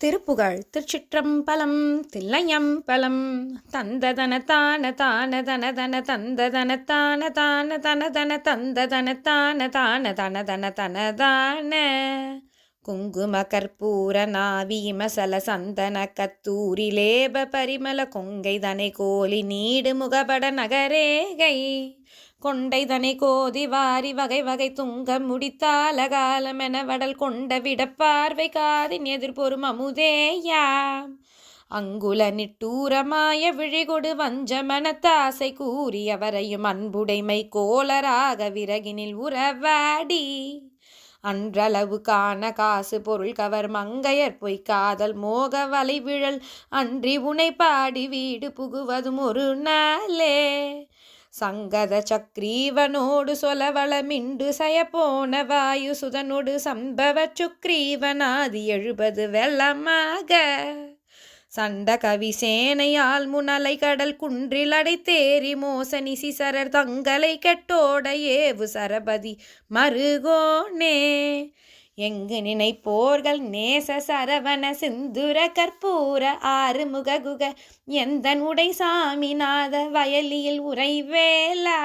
திருப்புகழ் திருச்சிற்றம்பலம் தில்லையம்பலம். தந்ததன தான தான தன தன தந்ததன தான தான தன தன தந்ததன தான தான தன தன தன தான குங்கும கற்பூர நாவி இமசல சந்தன கத்தூரி லேப பரிமல கொங்கை தனை கோலி நீடு முகபட நகரேகை கொண்டை தனை கோதி வாரி வகை வகை துங்க முடித்தால காலமென வடல் கொண்ட விடப்பார்வை காதின் எதிர்பொறும் அமுதேயாம் அங்குல நிட்டூரமாய விழிகொடு வஞ்ச மனத்தாசை கூறியவரையும் அன்புடைமை கோலராக விறகினில் உறவாடி. அன்றளவு காண காசு பொருள் கவர் மங்கையர் பொய் காதல் மோக வலை விழல் அன்றி உனை பாடி வீடு புகுவதும் ஒரு நாளே. சங்கத சக்ரீவனோடு சொலவளமிண்டு சயப்போன வாயு சுதனோடு சம்பவ சுக்ரீவனாதி எழுபது வெள்ளமாக. சண்ட கவி சேனையால் முனலை கடல் குன்றில் அடைத்தேரி மோசனி சிசரர் தங்களை கெட்டோட ஏவு சரபதி மருகோனே. எங்கு நினைப்போர்கள் நேச சரவண சிந்துர கற்பூர ஆறுமுக குக எந்தன் உடை சாமிநாத வயலியில் உரைவேலா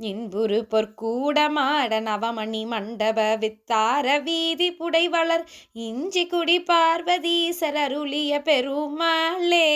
இன்புரு பொற்கூடமாட நவமணி மண்டப வித்தார வீதி புடைவளர் இஞ்சி குடி பார்வதீசர் அருளிய பெருமாளே.